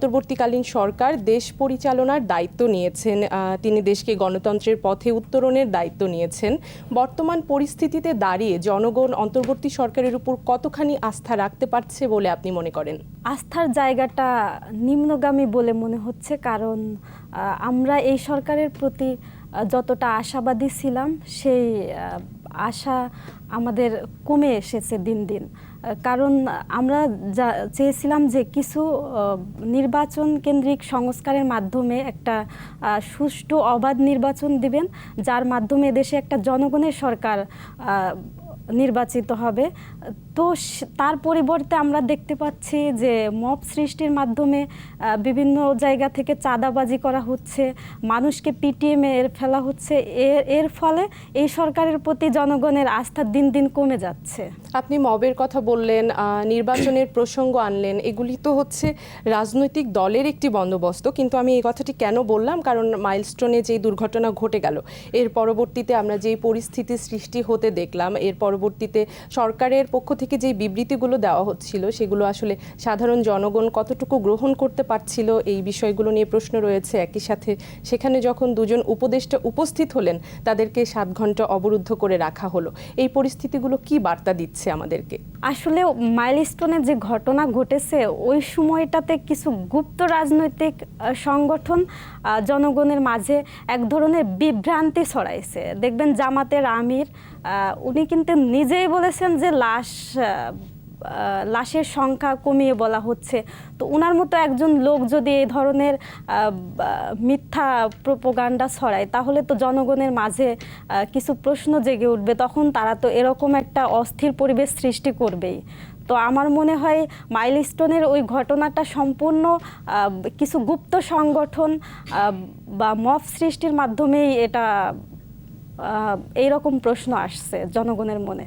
অন্তর্বর্তীকালীন সরকার দেশ পরিচালনার দায়িত্ব নিয়েছেন তিনি দেশকে গণতন্ত্রের পথে উত্তরণের দায়িত্ব নিয়েছেন। বর্তমান পরিস্থিতিতে দাঁড়িয়ে জনগণ অন্তর্বর্তী সরকারের উপর কতখানি আস্থা রাখতে পারছে বলে আপনি মনে করেন? আস্থার জায়গাটা নিম্নগামী বলে মনে হচ্ছে কারণ আমরা এই সরকারের প্রতি যতটা আশাবাদী ছিলাম, সেই আশা আমাদের কমে এসেছে দিন দিন। কারণ আমরা যা চেয়েছিলাম যে কিছু নির্বাচন কেন্দ্রিক সংস্কারের মাধ্যমে একটা সুষ্ঠু অবাধ নির্বাচন দিবেন, যার মাধ্যমে দেশে একটা জনগণের সরকার নির্বাচিত হবে। তো তার পরিবর্তে আমরা দেখতে পাচ্ছি যে মব সৃষ্টির মাধ্যমে বিভিন্ন জায়গা থেকে চাঁদাবাজি করা হচ্ছে, মানুষকে পিটিয়ে মেরে ফেলা হচ্ছে। এর এর ফলে এই সরকারের প্রতি জনগণের আস্থা দিন দিন কমে যাচ্ছে। আপনি মবের কথা বললেন নির্বাচনের প্রসঙ্গ আনলেন, এগুলি তো হচ্ছে রাজনৈতিক দলের একটি বন্দোবস্ত। কিন্তু আমি এই কথাটি কেন বললাম? কারণ মাইলস্টোনে যেই দুর্ঘটনা ঘটে গেল, এর পরবর্তীতে আমরা যেই পরিস্থিতি সৃষ্টি হতে দেখলাম, এর পরবর্তীতে সরকারের পক্ষ থেকে যেই বিবৃতিগুলো দেওয়া হচ্ছিল, সেগুলো আসলে সাধারণ জনগণ কতটুকু গ্রহণ করতে পারছিল, এই বিষয়গুলো নিয়ে প্রশ্ন রয়েছে। একই সাথে সেখানে যখন দুজন উপদেষ্টা উপস্থিত হলেন, তাদেরকে সাত ঘণ্টা অবরুদ্ধ করে রাখা হলো। এই পরিস্থিতিগুলো কি বার্তা দিচ্ছে আমাদেরকে? আসলে মাইলস্টোনে যে ঘটনা ঘটেছে, ওই সময়টাতে কিছু গুপ্ত রাজনৈতিক সংগঠন জনগণের মাঝে এক ধরনের বিভ্রান্তি ছড়াইছে। দেখবেন জামাতের আমির উনি কিন্তু নিজেই বলেছেন যে লাশ লাশের সংখ্যা কমিয়ে বলা হচ্ছে। তো ওনার মতো একজন লোক যদি এই ধরনের মিথ্যা প্রোপোগান্ডা ছড়ায়, তাহলে তো জনগণের মাঝে কিছু প্রশ্ন জেগে উঠবে। তখন তারা তো এরকম একটা অস্থির পরিবেশ সৃষ্টি করবেই। তো আমার মনে হয় মাইলস্টোনের ওই ঘটনাটা সম্পূর্ণ কিছু গুপ্ত সংগঠন বা মফ সৃষ্টির মাধ্যমেই এটা এইরকম প্রশ্ন আসছে জনগণের মনে।